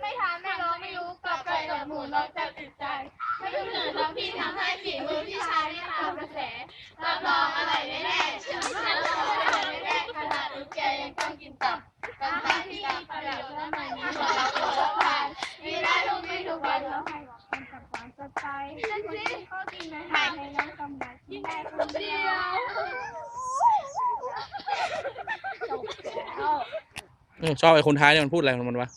ไม่ท้องจะติดใจ ไม่รู้หรือล้วพี่ทำให้ฝีมือพี่ชายได้ตามกระแสรับรองอะไรแน่ๆฉันรับรองอะไรแน่ๆขนาดลูกแกยังต้องกินตับกันตาที่ตามประหลาดและมันมีคมรับรองชอทานมีได้ทุกไม่ทุกวันแล้วให้บอกคนกับความสดใสนั่นสิข้กินนะหายในน้ำกำลังกินได้คนเดียวชอบไอ้คนท้ายเนี่ยมันพูดอะไรของมันวะ